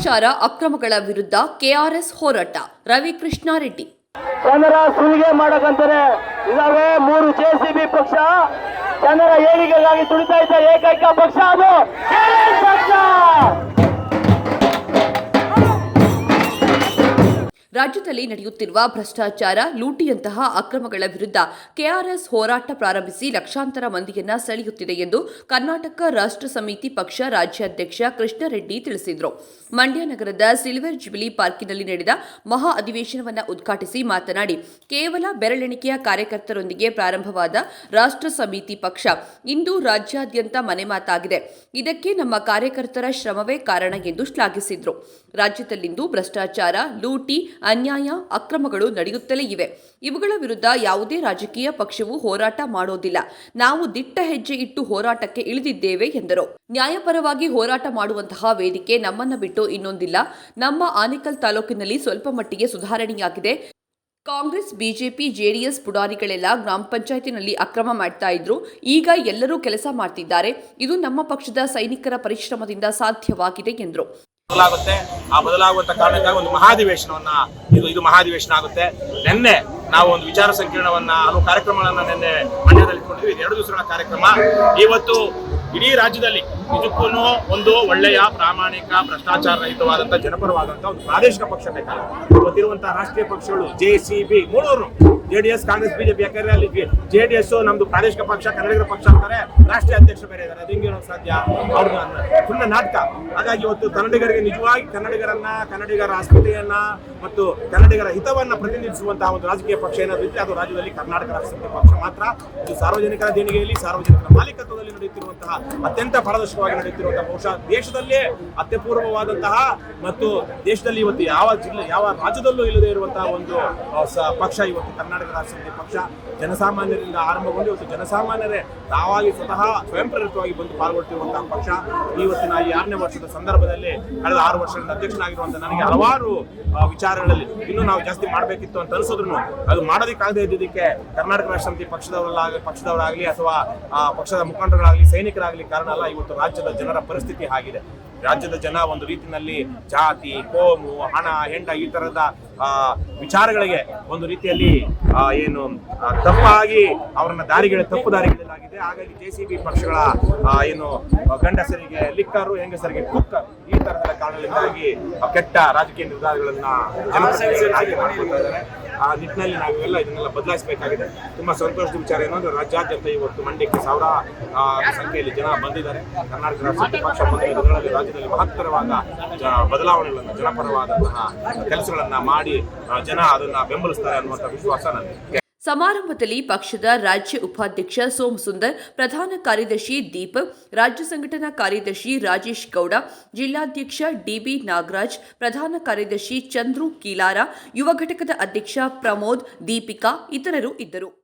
ಭ್ರಷ್ಟಾಚಾರ ಅಕ್ರಮಗಳ ವಿರುದ್ಧ ಕೆಆರ್ಎಸ್ ಹೋರಾಟ. ರವಿ ಕೃಷ್ಣಾರೆಡ್ಡಿ ಜನರ ಸುಲಿಗೆ ಮಾಡಕಂತಾರೆ ಇದಾವೆ ಮೂರು ಜೆಸಿಬಿ ಪಕ್ಷ. ಜನರ ಏಳಿಗೆಗಾಗಿ ತುಳಿತಾ ಇದ್ದ ಏಕೈಕ ಪಕ್ಷ ಅದು. ರಾಜ್ಯದಲ್ಲಿ ನಡೆಯುತ್ತಿರುವ ಭ್ರಷ್ಟಾಚಾರ, ಲೂಟಿಯಂತಹ ಅಕ್ರಮಗಳ ವಿರುದ್ಧ ಕೆಆರ್ಎಸ್ ಹೋರಾಟ ಪ್ರಾರಂಭಿಸಿ ಲಕ್ಷಾಂತರ ಮಂದಿಯನ್ನ ಸೆಳೆಯುತ್ತಿದೆ ಎಂದು ಕರ್ನಾಟಕ ರಾಷ್ಟ್ರ ಸಮಿತಿ ಪಕ್ಷ ರಾಜ್ಯಾಧ್ಯಕ್ಷ ಕೃಷ್ಣರೆಡ್ಡಿ ತಿಳಿಸಿದರು. ಮಂಡ್ಯ ನಗರದ ಸಿಲ್ವರ್ ಜುಬಿಲಿ ಪಾರ್ಕಿನಲ್ಲಿ ನಡೆದ ಮಹಾ ಅಧಿವೇಶನವನ್ನು ಉದ್ಘಾಟಿಸಿ ಮಾತನಾಡಿ, ಕೇವಲ ಬೆರಳೆಣಿಕೆಯ ಕಾರ್ಯಕರ್ತರೊಂದಿಗೆ ಪ್ರಾರಂಭವಾದ ರಾಷ್ಟ್ರ ಸಮಿತಿ ಪಕ್ಷ ಇಂದು ರಾಜ್ಯಾದ್ಯಂತ ಮನೆಮಾತಾಗಿದೆ ಇದಕ್ಕೆ ನಮ್ಮ ಕಾರ್ಯಕರ್ತರ ಶ್ರಮವೇ ಕಾರಣ ಎಂದು ಶ್ಲಾಘಿಸಿದರು. ರಾಜ್ಯದಲ್ಲಿಂದು ಭ್ರಷ್ಟಾಚಾರ, ಲೂಟಿ ಅನ್ಯಾಯ, ಅಕ್ರಮಗಳು ನಡೆಯುತ್ತಲೇ ಇವೆ. ಇವುಗಳ ವಿರುದ್ಧ ಯಾವುದೇ ರಾಜಕೀಯ ಪಕ್ಷವು ಹೋರಾಟ ಮಾಡೋದಿಲ್ಲ. ನಾವು ದಿಟ್ಟ ಹೆಜ್ಜೆ ಇಟ್ಟು ಹೋರಾಟಕ್ಕೆ ಇಳಿದಿದ್ದೇವೆ, ಎಂದರು. ನ್ಯಾಯಪರವಾಗಿ ಹೋರಾಟ ಮಾಡುವಂತಹ ವೇದಿಕೆ ನಮ್ಮನ್ನು ಬಿಟ್ಟು ಇನ್ನೊಂದಿಲ್ಲ. ನಮ್ಮ ಆನೇಕಲ್ ತಾಲೂಕಿನಲ್ಲಿ ಸ್ವಲ್ಪ ಮಟ್ಟಿಗೆ ಸುಧಾರಣೆಯಾಗಿದೆ. ಕಾಂಗ್ರೆಸ್, ಬಿಜೆಪಿ, ಜೆಡಿಎಸ್ ಪುಡಾರಿಗಳೆಲ್ಲ ಗ್ರಾಮ ಪಂಚಾಯತಿನಲ್ಲಿ ಅಕ್ರಮ ಮಾಡ್ತಾ ಇದ್ರು. ಈಗ ಎಲ್ಲರೂ ಕೆಲಸ ಮಾಡ್ತಿದ್ದಾರೆ. ಇದು ನಮ್ಮ ಪಕ್ಷದ ಸೈನಿಕರ ಪರಿಶ್ರಮದಿಂದ ಸಾಧ್ಯವಾಗಿದೆ, ಎಂದರು. ಬದಲಾಗುತ್ತೆ. ಆ ಬದಲಾಗುವಂತ ಕಾರಣಕ್ಕಾಗಿ ಒಂದು ಮಹಾಧಿವೇಶನವನ್ನ ಇದು ಇದು ಮಹಾಧಿವೇಶನ ಆಗುತ್ತೆ. ನಿನ್ನೆ ನಾವು ಒಂದು ವಿಚಾರ ಸಂಕಿರಣವನ್ನ ಹಲವು ಕಾರ್ಯಕ್ರಮಗಳನ್ನ ನಿನ್ನೆ ಮಂಡ್ಯದಲ್ಲಿ ಇಟ್ಕೊಂಡಿದ್ವಿ. ಎರಡು ದಿವಸಗಳ ಕಾರ್ಯಕ್ರಮ. ಇವತ್ತು ಇಡೀ ರಾಜ್ಯದಲ್ಲಿ ನಿಜಕ್ಕೂ ಒಂದು ಒಳ್ಳೆಯ ಪ್ರಾಮಾಣಿಕ, ಭ್ರಷ್ಟಾಚಾರ ರಹಿತವಾದಂತಹ ಜನಪರವಾದಂತಹ ಒಂದು ಪ್ರಾದೇಶಿಕ ಪಕ್ಷ ಬೇಕಾಗುತ್ತೆ. ಇವತ್ತಿರುವಂತಹ ರಾಷ್ಟ್ರೀಯ ಪಕ್ಷಗಳು, ಜೆ ಸಿ ಬಿ, ಮೂಳೂರು ಜೆಡಿಎಸ್ ಕಾಂಗ್ರೆಸ್ ಬಿಜೆಪಿ ಯಾಕಂದ್ರೆ ಅಲ್ಲಿ ಜೆಡಿಎಸ್ ನಮ್ದು ಪ್ರಾದೇಶಿಕ ಪಕ್ಷ, ಕನ್ನಡಿಗರ ಪಕ್ಷ ಅಂತಾರೆ. ರಾಷ್ಟ್ರೀಯ ಅಧ್ಯಕ್ಷ ಬೇರೆ ಇದ್ದಾರೆ. ಹೆಂಗೆ ಸಾಧ್ಯ ಅವ್ರದ್ದು ಸುಮ್ಮನೆ ನಾಟಕ. ಹಾಗಾಗಿ ಇವತ್ತು ಕನ್ನಡಿಗರಿಗೆ ನಿಜವಾಗಿ ಕನ್ನಡಿಗರನ್ನ, ಕನ್ನಡಿಗರ ಆಸ್ಪತ್ರೆಯನ್ನ ಮತ್ತು ಕನ್ನಡಿಗರ ಹಿತವನ್ನ ಪ್ರತಿನಿಧಿಸುವಂತಹ ಒಂದು ರಾಜಕೀಯ ಪಕ್ಷ ಏನಾದ್ರು ಇದ್ರೆ ಅದು ರಾಜ್ಯದಲ್ಲಿ ಕರ್ನಾಟಕ ರಾಷ್ಟ್ರೀಯ ಪಕ್ಷ ಮಾತ್ರ. ಇದು ಸಾರ್ವಜನಿಕರ ದೇಣಿಗೆಯಲ್ಲಿ ಸಾರ್ವಜನಿಕರ ಮಾಲೀಕತ್ವದಲ್ಲಿ ನಡೆಯುತ್ತಿರುವಂತಹ ಅತ್ಯಂತ ಪಾರದರ್ಶಕವಾಗಿ ನಡೆಯುತ್ತಿರುವಂತಹ ಬಹುಶಃ ದೇಶದಲ್ಲೇ ಅತ್ಯಪೂರ್ವವಾದಂತಹ ಮತ್ತು ದೇಶದಲ್ಲಿ ಇವತ್ತು ಯಾವ ಜಿಲ್ಲೆ, ಯಾವ ರಾಜ್ಯದಲ್ಲೂ ಇಲ್ಲದೆ ಇರುವಂತಹ ಒಂದು ಪಕ್ಷ ಇವತ್ತು ಕರ್ನಾಟಕ ರಾಷ್ಟ್ರ ಪಕ್ಷ. ಜನಸಾಮಾನ್ಯರಿಂದ ಆರಂಭಗೊಂಡು ಇವತ್ತು ಜನಸಾಮಾನ್ಯರೇ ತಾವಾಗಿ ಸ್ವತಃ ಸ್ವಯಂ ಪ್ರೇರಿತವಾಗಿ ಬಂದು ಪಾಲ್ಗೊಳ್ತಿರುವಂತಹ ಪಕ್ಷ ಇವತ್ತಿನ ಈ ಆರನೇ ವರ್ಷದ ಸಂದರ್ಭದಲ್ಲಿ ಕಳೆದ ಆರು ವರ್ಷಗಳಿಂದ ಅಧ್ಯಕ್ಷನಾಗಿರುವಂತಹ ನನಗೆ ಹಲವಾರು ವಿಚಾರಗಳಲ್ಲಿ ಇನ್ನೂ ನಾವು ಜಾಸ್ತಿ ಮಾಡಬೇಕಿತ್ತು ಅಂತ ಅನಿಸಿದ್ರು ಅದು ಮಾಡೋದಕ್ಕಾಗದೇ ಇದ್ದಿದ್ದಕ್ಕೆ ಕರ್ನಾಟಕ ರಾಷ್ಟ್ರ ಸಮಿತಿ ಪಕ್ಷದವರಾಗಲಿ ಪಕ್ಷದವರಾಗಲಿ ಅಥವಾ ಪಕ್ಷದ ಮುಖಂಡರಾಗಲಿ ಸೈನಿಕರಾಗಲಿ ಕಾರಣ ಅಲ್ಲ, ಇವತ್ತು ರಾಜ್ಯದ ಜನರ ಪರಿಸ್ಥಿತಿ ಆಗಿದೆ. ರಾಜ್ಯದ ಜನ ಒಂದು ರೀತಿಯಲ್ಲಿ ಜಾತಿ, ಕೋಮು, ಹಣ, ಹೆಂಡ ಈ ತರದ ವಿಚಾರಗಳಿಗೆ ಒಂದು ರೀತಿಯಲ್ಲಿ ಏನು ತಪ್ಪಾಗಿ ಅವರನ್ನ ದಾರಿಗಳ, ತಪ್ಪು ದಾರಿಗಳಾಗಿದೆ ಹಾಗಾಗಿ ಜೆ ಸಿ ಬಿ ಪಕ್ಷಗಳ ಏನು, ಗಂಡಸರಿಗೆ, ಲಿಕ್ಕರು, ಹೆಂಗಸರಿಗೆ ಕುಕ್ಕ ಈ ತರಹದ ಕಾರಣದಿಂದಾಗಿ ಕೆಟ್ಟ ರಾಜಕೀಯ ನಿರ್ಧಾರಗಳನ್ನ ಆ ನಿಟ್ಟಿನಲ್ಲಿ ನಾವೆಲ್ಲ ಇದನ್ನೆಲ್ಲ ಬದಲಾಯಿಸಬೇಕಾಗಿದೆ. ತುಂಬಾ ಸಂತೋಷದ ವಿಚಾರ. ಏನು ಅಂದ್ರೆ ರಾಜ್ಯಾದ್ಯಂತ ಇವತ್ತು ಮಂಡ್ಯಕ್ಕೆ ಸಾವಿರ ಸಂಖ್ಯೆಯಲ್ಲಿ ಜನ ಬಂದಿದ್ದಾರೆ. ಕರ್ನಾಟಕ ರಾಷ್ಟ್ರ ಸಮಿತಿ ಪಕ್ಷ ಬಂದಿರೋದ್ರಲ್ಲಿ ರಾಜ್ಯದಲ್ಲಿ ಮಹತ್ತರವಾದ ಬದಲಾವಣೆಗಳನ್ನು, ಜನಪರವಾದಂತಹ ಕೆಲಸಗಳನ್ನ ಮಾಡಿ ಜನ ಅದನ್ನ ಬೆಂಬಲಿಸ್ತಾರೆ ಅನ್ನುವಂಥ ವಿಶ್ವಾಸ ನನಗೆ ಸಮಾರಂಭದಲ್ಲಿ ಪಕ್ಷದ ರಾಜ್ಯ ಉಪಾಧ್ಯಕ್ಷ ಸೋಮ್ ಸುಂದರ್ ಪ್ರಧಾನ ಕಾರ್ಯದರ್ಶಿ ದೀಪಕ್ ರಾಜ್ಯ ಸಂಘಟನಾ ಕಾರ್ಯದರ್ಶಿ ರಾಜೇಶ್ ಗೌಡ, ಜಿಲ್ಲಾಧ್ಯಕ್ಷ ಡಿಬಿ ನಾಗರಾಜ್, ಪ್ರಧಾನ ಕಾರ್ಯದರ್ಶಿ ಚಂದ್ರು ಕೀಲಾರ, ಯುವ ಘಟಕದ ಅಧ್ಯಕ್ಷ ಪ್ರಮೋದ್ ದೀಪಿಕಾ ಇತರರು ಇದ್ದರು.